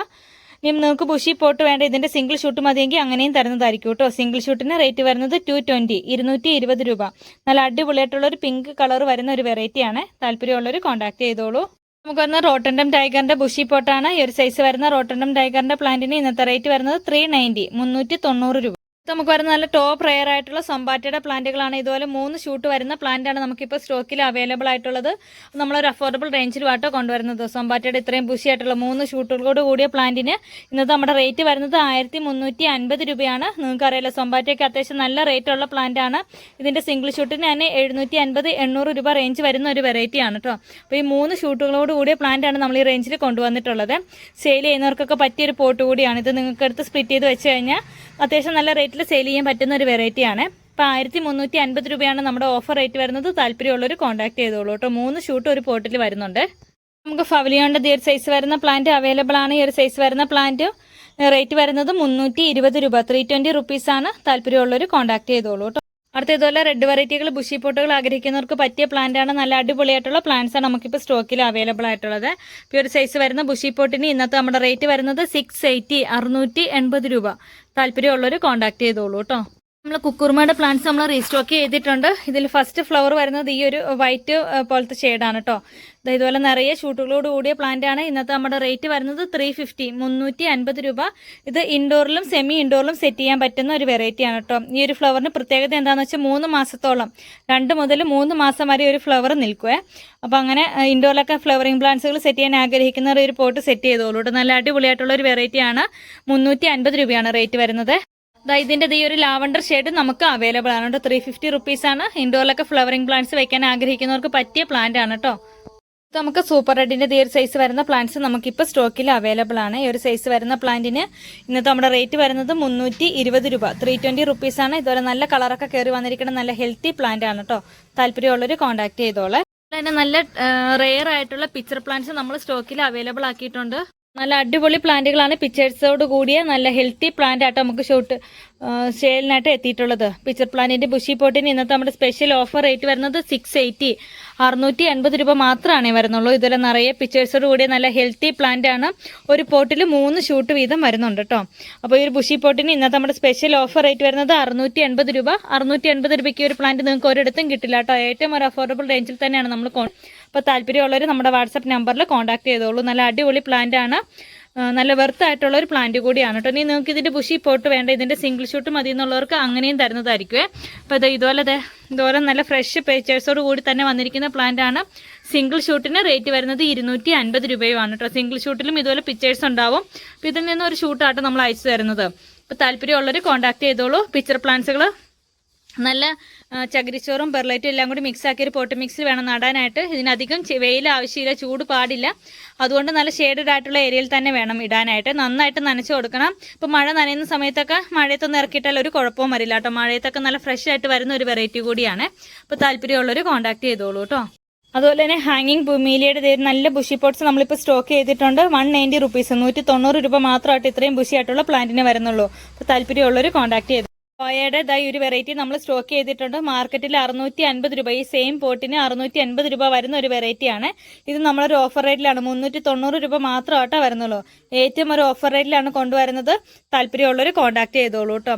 നിങ്ങൾക്ക് ബുഷി പോട്ട് വേണ്ട ഇതിന്റെ സിംഗിൾ ഷൂട്ട് മതിയെങ്കിൽ അങ്ങനെയും തരുന്നതായിരിക്കും കേട്ടോ. സിംഗിൾ ഷൂട്ടിന് റേറ്റ് വരുന്നത് ടു ട്വന്റി ഇരുന്നൂറ്റി ഇരുപത് രൂപ. നല്ല അടിപൊളിയായിട്ടുള്ള ഒരു പിങ്ക് കളർ വരുന്ന ഒരു വെറൈറ്റിയാണ് താല്പര്യമുള്ളവർ കോൺടാക്ട് ചെയ്തോളൂ. നമുക്ക് വരുന്ന റോട്ടൻഡം ടൈഗറിന്റെ ബുഷി പോട്ടാണ്. ഈ ഒരു സൈസ് വരുന്ന റോട്ടൻഡം ടൈഗറിന്റെ പ്ലാന്റിന് ഇന്നത്തെ റേറ്റ് വരുന്നത് ത്രീ നയന്റി മുന്നൂറ്റി തൊണ്ണൂറ് രൂപ. നമുക്ക് വരുന്ന നല്ല ടോപ്പ് റെയർ ആയിട്ടുള്ള സമ്പാറ്റയുടെ പ്ലാന്റുകളാണ്. ഇതുപോലെ മൂന്ന് ഷൂട്ട് വരുന്ന പ്ലാന്റാണ് നമുക്കിപ്പോൾ സ്റ്റോക്കിൽ അവൈലബിൾ ആയിട്ടുള്ളത്. നമ്മളൊരു അഫോർഡബിൾ റേഞ്ചിലുമാട്ടോ കൊണ്ടുവരുന്നത്. സമ്പാറ്റയുടെ ഇത്രയും ബുഷി ആയിട്ടുള്ള മൂന്ന് ഷൂട്ടുകളോട് കൂടിയ പ്ലാന്റിന് ഇന്നത്തെ നമ്മുടെ റേറ്റ് വരുന്നത് ആയിരത്തി മുന്നൂറ്റി അൻപത് രൂപയാണ്. നിങ്ങൾക്കറിയാലോ സമ്പാറ്റയ്ക്ക് അത്യാവശ്യം നല്ല റേറ്റ് ഉള്ള പ്ലാന്റ് ആണ്. ഇതിന്റെ സിംഗിൾ ഷൂട്ടിന് തന്നെ എഴുന്നൂറ്റി അൻപത് എണ്ണൂറ് രൂപ റേഞ്ച് വരുന്ന ഒരു വെറൈറ്റി ആണ് കേട്ടോ അപ്പോൾ ഈ മൂന്ന് ഷൂട്ടുകളോട് കൂടിയ പ്ലാന്റ് ആണ് നമ്മൾ ഈ റേഞ്ചിൽ കൊണ്ടുവന്നിട്ടുള്ളത്. സെയിൽ ചെയ്യുന്നവർക്കൊക്കെ പറ്റിയൊരു പോട്ട് കൂടിയാണ്. ഇത് നിങ്ങൾക്ക് എടുത്ത് സ്പ്ലിറ്റ് ചെയ്ത് വെച്ച് കഴിഞ്ഞാൽ അത്യാവശ്യം നല്ല റേറ്റിൽ സെയിൽ ചെയ്യാൻ പറ്റുന്ന ഒരു വെറൈറ്റി ആണ്. അപ്പോൾ ആയിരത്തി മുന്നൂറ്റി അൻപത് രൂപയാണ് നമ്മുടെ ഓഫർ റേറ്റ് വരുന്നത്. താല്പര്യമുള്ളവർ കോൺടാക്ട് ചെയ്തോളൂ കേട്ടോ. മൂന്ന് ഷൂട്ട് ഒരു പോട്ടിൽ വരുന്നുണ്ട്. നമുക്ക് ഫവലിയോണിന്റെ ഈ ഒരു സൈസ് വരുന്ന പ്ലാന്റ് അവൈലബിൾ ആണ്. ഈ ഒരു സൈസ് വരുന്ന പ്ലാന്റ് റേറ്റ് വരുന്നത് മുന്നൂറ്റി ഇരുപത് രൂപ ത്രീ ട്വന്റി റുപ്പീസാണ് താല്പര്യമുള്ളവർ കോൺടാക്ട് ചെയ്തോളൂ കേട്ടോ. അടുത്ത ഇതുപോലെ റെഡ് വെറൈറ്റികൾ ബുഷി പോട്ടുകൾ ആഗ്രഹിക്കുന്നവർക്ക് പറ്റിയ പ്ലാന്റ് ആണ്. നല്ല അടിപൊളിയായിട്ടുള്ള പ്ലാന്റ്സ് ആണ് നമുക്കിപ്പോൾ സ്റ്റോക്കിൽ അവൈലബിൾ ആയിട്ടുള്ളത്. ഇപ്പോൾ ഒരു സൈസ് വരുന്ന ബുഷി പോട്ടിന് ഇന്നത്തെ നമ്മുടെ റേറ്റ് വരുന്നത് സിക്സ് എയ്റ്റി അറുന്നൂറ്റി എൺപത് രൂപ. താല്പര്യമുള്ളവർ കോൺടാക്ട് ചെയ്തോളൂ കേട്ടോ നമ്മൾ കുക്കുർമയുടെ പ്ലാന്റ്സ് നമ്മൾ റീസ്റ്റോക്ക് ചെയ്തിട്ടുണ്ട്. ഇതിൽ ഫസ്റ്റ് ഫ്ലവർ വരുന്നത് ഈ ഒരു വൈറ്റ് പോലത്തെ ഷെയ്ഡാണ് കേട്ടോ ഇതുപോലെ നിറയെ ഷൂട്ടുകളോട് കൂടിയ പ്ലാന്റ് ആണ്. ഇന്നത്തെ നമ്മുടെ റേറ്റ് വരുന്നത് ത്രീ ഫിഫ്റ്റി മുന്നൂറ്റി അൻപത് രൂപ. ഇത് ഇൻഡോറിലും സെമി ഇൻഡോറിലും സെറ്റ് ചെയ്യാൻ പറ്റുന്ന ഒരു വെറൈറ്റി ആണ് കേട്ടോ ഈ ഒരു ഫ്ലവറിന് പ്രത്യേകത എന്താണെന്ന് വെച്ചാൽ മൂന്ന് മാസത്തോളം രണ്ട് മുതൽ മൂന്ന് മാസം വരെ ഒരു ഫ്ലവർ നിൽക്കുവേ. അപ്പോൾ അങ്ങനെ ഇൻഡോറിലൊക്കെ ഫ്ലവറിംഗ് പ്ലാന്റ്സുകൾ സെറ്റ് ചെയ്യാൻ ആഗ്രഹിക്കുന്നവർ ഒരു പോട്ട് സെറ്റ് ചെയ്തോളൂ കേട്ടോ നല്ല അടിപൊളിയായിട്ടുള്ള ഒരു വെറൈറ്റിയാണ് മുന്നൂറ്റി അൻപത് രൂപയാണ് റേറ്റ് വരുന്നത്. ദാ ഇതിന്റെ ഈ ഒരു ലാവണ്ടർ ഷെയ്ഡ് നമുക്ക് അവൈലബിൾ ആണ്. കേട്ടോ ത്രീ ഫിഫ്റ്റി റുപ്പീസ് ആണ്. ഇൻഡോറിലൊക്കെ ഫ്ലവറിംഗ് പ്ലാന്റ്സ് വെക്കാൻ ആഗ്രഹിക്കുന്നവർക്ക് പറ്റിയ പ്ലാന്റ് ആണ് കേട്ടോ. നമുക്ക് സൂപ്പർ റെഡിന്റെ ഈ ഒരു സൈസ് വരുന്ന പ്ലാന്റ്സ് നമുക്കിപ്പോൾ സ്റ്റോക്കിൽ അവൈലബിൾ ആണ്. ഈ ഒരു സൈസ് വരുന്ന പ്ലാന്റിന് ഇന്നത്തെ നമ്മുടെ റേറ്റ് വരുന്നത് മുന്നൂറ്റി ഇരുപത് രൂപ. ത്രീ ട്വന്റി റുപ്പീസ് ആണ്. ഇതുപോലെ നല്ല കളറൊക്കെ കയറി വന്നിരിക്കുന്ന നല്ല ഹെൽത്തി പ്ലാന്റ് ആണ് കേട്ടോ. താല്പര്യമുള്ളവർ കോൺടാക്ട് ചെയ്തോളെ. നല്ല റെയർ ആയിട്ടുള്ള പിക്ചർ പ്ലാന്റ്സ് നമ്മൾ സ്റ്റോക്കിൽ അവൈലബിൾ ആക്കിയിട്ടുണ്ട്. നല്ല അടിപൊളി പ്ലാന്റുകളാണ് പിക്ചേഴ്സോട് കൂടിയ നല്ല ഹെൽത്തി പ്ലാന്റ് ആട്ടോ നമുക്ക് ഷോട്ട് സെയിലിനായിട്ട് എത്തിയിട്ടുള്ളത്. പിക്ചർ പ്ലാന്റിന്റെ ബുഷി പോട്ടിന് ഇന്നത്തെ നമ്മുടെ സ്പെഷ്യൽ ഓഫർ റേറ്റ് വരുന്നത് സിക്സ് എയ്റ്റി അറുന്നൂറ്റി എൺപത് രൂപ മാത്രമാണ് വരുന്നുള്ളൂ. ഇതുവരെ നിറയെ പിക്ചേഴ്സോട് കൂടിയ നല്ല ഹെൽത്തി പ്ലാന്റ് ആണ്. ഒരു പോട്ടിൽ മൂന്ന് ഷൂട്ട് വീതം വരുന്നുണ്ട് കേട്ടോ അപ്പോൾ ഈ ഒരു ബുഷി പോട്ടിന് ഇന്നത്തെ നമ്മുടെ സ്പെഷ്യൽ ഓഫർ റേറ്റ് വരുന്നത് അറുന്നൂറ്റി എൺപത് രൂപ. അറുന്നൂറ്റി എൺപത് രൂപയ്ക്ക് ഒരു പ്ലാന്റ് നിങ്ങൾക്ക് ഒരിടത്തും കിട്ടില്ല കേട്ടോ ഏറ്റവും ഒരു അഫോർഡബിൾ റേഞ്ചിൽ തന്നെയാണ് നമ്മൾ അപ്പോൾ താല്പര്യമുള്ളവർ നമ്മുടെ വാട്സപ്പ് നമ്പറിൽ കോൺടാക്ട് ചെയ്തോളൂ. നല്ല അടിപൊളി പ്ലാന്റ് ആണ്. നല്ല വെർത്ത് ആയിട്ടുള്ള ഒരു പ്ലാന്റ് കൂടിയാണ് കേട്ടോ. ഇനി നിങ്ങൾക്ക് ഇതിന്റെ ബുഷി പോട്ട് വേണ്ട ഇതിന്റെ സിംഗിൾ ഷൂട്ട് മതി എന്നുള്ളവർക്ക് അങ്ങനെയും തരുന്നതായിരിക്കുമേ അപ്പോൾ ഇത് ഇതുപോലെ ഇതുപോലെ നല്ല ഫ്രഷ് പേച്ചേഴ്സോട് കൂടി തന്നെ വന്നിരിക്കുന്ന പ്ലാന്റ് ആണ്. സിംഗിൾ ഷൂട്ടിന് റേറ്റ് വരുന്നത് ഇരുന്നൂറ്റി അൻപത് രൂപയുമാണ് കേട്ടോ. സിംഗിൾ ഷൂട്ടിലും ഇതുപോലെ പിക്ചേഴ്സ് ഉണ്ടാവും. അപ്പോൾ ഇതിൽ നിന്ന് ഒരു ഷൂട്ടാട്ടോ നമ്മൾ അയച്ചു തരുന്നത്. അപ്പോൾ താല്പര്യമുള്ളവർ കോൺടാക്ട് ചെയ്തോളൂ. പിക്ചർ പ്ലാന്റ്സുകൾ നല്ല ചകിരിച്ചോറും പെർലൈറ്റും എല്ലാം കൂടി മിക്സ് ആക്കി ഒരു പോട്ട് മിക്സിൽ വേണം നടാനായിട്ട്. ഇതിനധികം വെയിൽ ആവശ്യമില്ല ചൂട് പാടില്ല. അതുകൊണ്ട് നല്ല ഷെയ്ഡഡ് ആയിട്ടുള്ള ഏരിയയിൽ തന്നെ വേണം ഇടാനായിട്ട്. നന്നായിട്ട് നനച്ചു കൊടുക്കണം. ഇപ്പോൾ മഴ നനയുന്ന സമയത്തൊക്കെ മഴയത്തൊന്ന് ഇറക്കിയിട്ടാൽ ഒരു കുഴപ്പവും വരില്ല കേട്ടോ. മഴയത്തൊക്കെ നല്ല ഫ്രഷ് ആയിട്ട് വരുന്ന ഒരു വെറൈറ്റി കൂടിയാണ്. അപ്പോൾ താല്പര്യമുള്ളവർ കോൺടാക്ട് ചെയ്തോളൂ കേട്ടോ. അതുപോലെ തന്നെ ഹാങ്ങിങ് ഭൂമിയിലയുടെ തേര് നല്ല ബുഷി പോട്ട്സ് നമ്മളിപ്പോൾ സ്റ്റോക്ക് ചെയ്തിട്ടുണ്ട്. വൺ നയന്റി റുപ്പീസ് നൂറ്റി തൊണ്ണൂറ് രൂപ മാത്രമായിട്ട് ഇത്രയും ബുഷി ആയിട്ടുള്ള പ്ലാന്റിന് വരുന്നുള്ളൂ. അപ്പോൾ താല്പര്യമുള്ളവർ കോൺടാക്ട് ചെയ്തു സോയയുടെ ഇതായി ഒരു വെറൈറ്റി നമ്മൾ സ്റ്റോക്ക് ചെയ്തിട്ടുണ്ട്. മാർക്കറ്റിൽ അറുന്നൂറ്റി അൻപത് രൂപ ഈ സെയിം പോട്ടിന് അറുന്നൂറ്റി അൻപത് രൂപ വരുന്ന ഒരു വെറൈറ്റിയാണ് ഇത് നമ്മളൊരു ഓഫർ റേറ്റിലാണ് മുന്നൂറ്റി തൊണ്ണൂറ് രൂപ മാത്രമായിട്ടാണ് വരുന്നുള്ളൂ. ഏറ്റവും ഒരു ഓഫർ റേറ്റിലാണ് കൊണ്ടുവരുന്നത്. താല്പര്യമുള്ളവർ കോൺടാക്ട് ചെയ്തോളൂ കേട്ടോ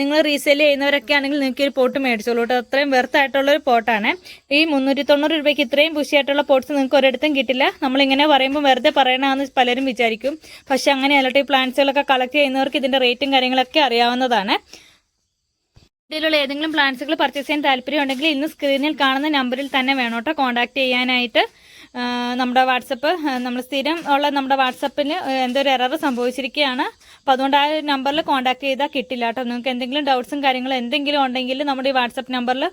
നിങ്ങൾ റീസെയിൽ ചെയ്യുന്നവരൊക്കെ ആണെങ്കിൽ നിങ്ങൾക്ക് ഒരു പോട്ട് മേടിച്ചോളൂ കേട്ടോ അത്രയും ഒരു പോട്ടാണ് ഈ മുന്നൂറ്റി തൊണ്ണൂറ് രൂപയ്ക്ക് ഇത്രയും ബുഷിയായിട്ടുള്ള പോട്ട്സ് നിങ്ങൾക്ക് ഒരിടത്തും കിട്ടില്ല. നമ്മളിങ്ങനെ പറയുമ്പോൾ വെറുതെ പറയണമെന്ന് പലരും വിചാരിക്കും. പക്ഷെ അങ്ങനെ ഈ പ്ലാന്റ്സുകളൊക്കെ കളക്ട് ചെയ്യുന്നവർക്ക് ഇതിന്റെ റേറ്റും കാര്യങ്ങളൊക്കെ അറിയാവുന്നതാണ്. ഇതിലുള്ള ഏതെങ്കിലും പ്ലാൻസുകൾ പർച്ചേസ് ചെയ്യാൻ താല്പര്യമുണ്ടെങ്കിൽ ഇന്ന് സ്ക്രീനിൽ കാണുന്ന നമ്പറിൽ തന്നെ വേണം കേട്ടോ. കോൺടാക്ട് ചെയ്യാനായിട്ട്. നമ്മുടെ വാട്സപ്പ് നമ്മൾ സ്ഥിരം ഉള്ള നമ്മുടെ വാട്സപ്പിന് എന്തൊരു എറർ സംഭവിച്ചിരിക്കുകയാണ്. അപ്പോൾ അതുകൊണ്ട് ആ നമ്പറിൽ കോൺടാക്ട് ചെയ്താൽ കിട്ടില്ല കേട്ടോ. നിങ്ങൾക്ക് എന്തെങ്കിലും ഡൗട്ട്സും കാര്യങ്ങളും എന്തെങ്കിലും ഉണ്ടെങ്കിൽ നമ്മുടെ ഈ വാട്സപ്പ് നമ്പറിൽ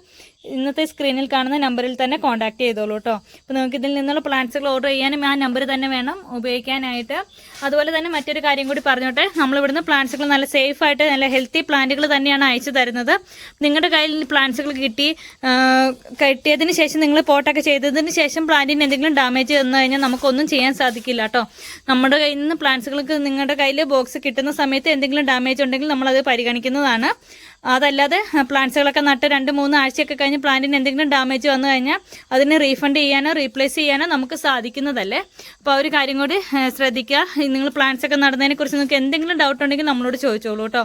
ഇന്നത്തെ സ്ക്രീനിൽ കാണുന്ന നമ്പറിൽ തന്നെ കോൺടാക്ട് ചെയ്തോളൂ കേട്ടോ. അപ്പോൾ നിങ്ങൾക്ക് ഇതിൽ നിന്നുള്ള പ്ലാൻസുകൾ ഓർഡർ ചെയ്യാനും ആ നമ്പർ തന്നെ വേണം ഉപയോഗിക്കാനായിട്ട്. അതുപോലെ തന്നെ മറ്റൊരു കാര്യം കൂടി പറഞ്ഞോട്ടെ. നമ്മളിവിടുന്ന് പ്ലാന്റ്സുകൾ നല്ല സേഫ് ആയിട്ട് നല്ല ഹെൽത്തി പ്ലാന്റുകൾ തന്നെയാണ് അയച്ചു തരുന്നത്. നിങ്ങളുടെ കയ്യിൽ പ്ലാന്റ്സുകൾ കിട്ടി കിട്ടിയതിന് ശേഷം നിങ്ങൾ പോട്ടൊക്കെ ചെയ്തതിന് ശേഷം പ്ലാന്റിന് എന്തെങ്കിലും ഡാമേജ് വന്നു കഴിഞ്ഞാൽ നമുക്കൊന്നും ചെയ്യാൻ സാധിക്കില്ല കേട്ടോ നമ്മുടെ കയ്യിൽ നിന്ന് പ്ലാന്റ്സുകൾക്ക് നിങ്ങളുടെ കയ്യിൽ ബോക്സ് കിട്ടുന്ന സമയത്ത് എന്തെങ്കിലും ഡാമേജ് ഉണ്ടെങ്കിൽ നമ്മളത് പരിഗണിക്കുന്നതാണ്. അതല്ലാതെ പ്ലാന്റ്സുകളൊക്കെ നട്ട് രണ്ട് മൂന്ന് ആഴ്ചയൊക്കെ കഴിഞ്ഞ് പ്ലാന്റിന് എന്തെങ്കിലും ഡാമേജ് വന്നു കഴിഞ്ഞാൽ അതിനെ റീഫണ്ട് ചെയ്യാനോ റീപ്ലേസ് ചെയ്യാനോ നമുക്ക് സാധിക്കുന്നതല്ലേ? അപ്പോൾ ആ ഒരു കാര്യം കൂടി ശ്രദ്ധിക്കുക. നിങ്ങൾ പ്ലാന്റ്സ് ഒക്കെ നടുന്നതിനെക്കുറിച്ച് നിങ്ങൾക്ക് എന്തെങ്കിലും ഡൗട്ട് ഉണ്ടെങ്കിൽ നമ്മളോട് ചോദിച്ചോളൂ കേട്ടോ.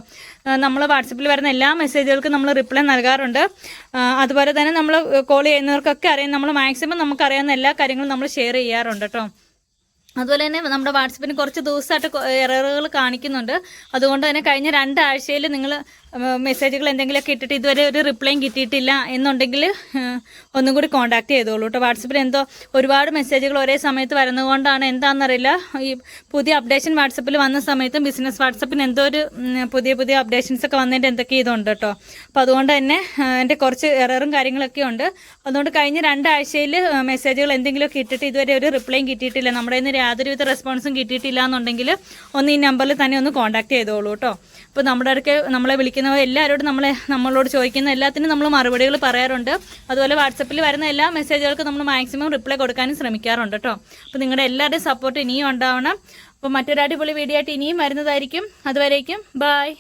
നമ്മൾ വാട്സപ്പിൽ വരുന്ന എല്ലാ മെസ്സേജുകൾക്കും നമ്മൾ റിപ്ലൈ നൽകാറുണ്ട്. അതുപോലെ തന്നെ നമ്മൾ കോൾ ചെയ്യുന്നവർക്കൊക്കെ അറിയാം. നമ്മൾ മാക്സിമം നമുക്കറിയാവുന്ന എല്ലാ കാര്യങ്ങളും നമ്മൾ ഷെയർ ചെയ്യാറുണ്ട് കേട്ടോ. അതുപോലെ തന്നെ നമ്മുടെ വാട്സപ്പിന് കുറച്ച് ദിവസമായിട്ട് എററുകൾ കാണിക്കുന്നുണ്ട്. അതുകൊണ്ട് തന്നെ കഴിഞ്ഞ രണ്ടാഴ്ചയിൽ നിങ്ങൾ മെസ്സേജുകൾ എന്തെങ്കിലുമൊക്കെ ഇട്ടിട്ട് ഇതുവരെ ഒരു റിപ്ലൈയും കിട്ടിയിട്ടില്ല എന്നുണ്ടെങ്കിൽ ഒന്നും കൂടി കോൺടാക്ട് ചെയ്തോളൂ കേട്ടോ വാട്സപ്പിൽ എന്തോ ഒരുപാട് മെസ്സേജുകൾ ഒരേ സമയത്ത് വരുന്നതുകൊണ്ടാണ് എന്താണെന്നറിയില്ല ഈ പുതിയ അപ്ഡേഷൻ വാട്സപ്പിൽ വന്ന സമയത്തും ബിസിനസ് വാട്സപ്പിന് എന്തോ ഒരു പുതിയ പുതിയ അപ്ഡേഷൻസ് ഒക്കെ വന്നതിന്റെ എന്തൊക്കെ ഇതുണ്ട് കേട്ടോ അപ്പോൾ അതുകൊണ്ട് തന്നെ എന്റെ കുറച്ച് എററും കാര്യങ്ങളൊക്കെ ഉണ്ട്. അതുകൊണ്ട് കഴിഞ്ഞ രണ്ടാഴ്ചയിൽ മെസ്സേജുകൾ എന്തെങ്കിലുമൊക്കെ ഇട്ടിട്ട് ഇതുവരെ ഒരു റിപ്ലൈയും കിട്ടിയിട്ടില്ല. നമ്മുടെ നിന്ന് യാതൊരുവിധ റെസ്പോൺസും കിട്ടിയിട്ടില്ല എന്നുണ്ടെങ്കിൽ ഒന്ന് ഈ നമ്പറിൽ തന്നെ ഒന്ന് കോൺടാക്ട് ചെയ്തോളൂ കേട്ടോ അപ്പോൾ നമ്മുടെ അടുക്കെ നമ്മളെ വിളിക്കുന്നവർ എല്ലാവരോടും നമ്മളെ നമ്മളോട് ചോദിക്കുന്ന എല്ലാത്തിനും നമ്മൾ മറുപടികൾ പറയാറുണ്ട്. അതുപോലെ വാട്സപ്പിൽ വരുന്ന എല്ലാ മെസ്സേജുകൾക്കും നമ്മൾ മാക്സിമം റിപ്ലൈ കൊടുക്കാനും ശ്രമിക്കാറുണ്ട് കേട്ടോ. അപ്പോൾ നിങ്ങളുടെ എല്ലാവരുടെയും സപ്പോർട്ട് ഇനിയും ഉണ്ടാവണം. അപ്പോൾ മറ്റൊരു അടിപൊളി വീഡിയോ ആയിട്ട് ഇനിയും വരുന്നതായിരിക്കും. അതുവരേക്കും ബൈ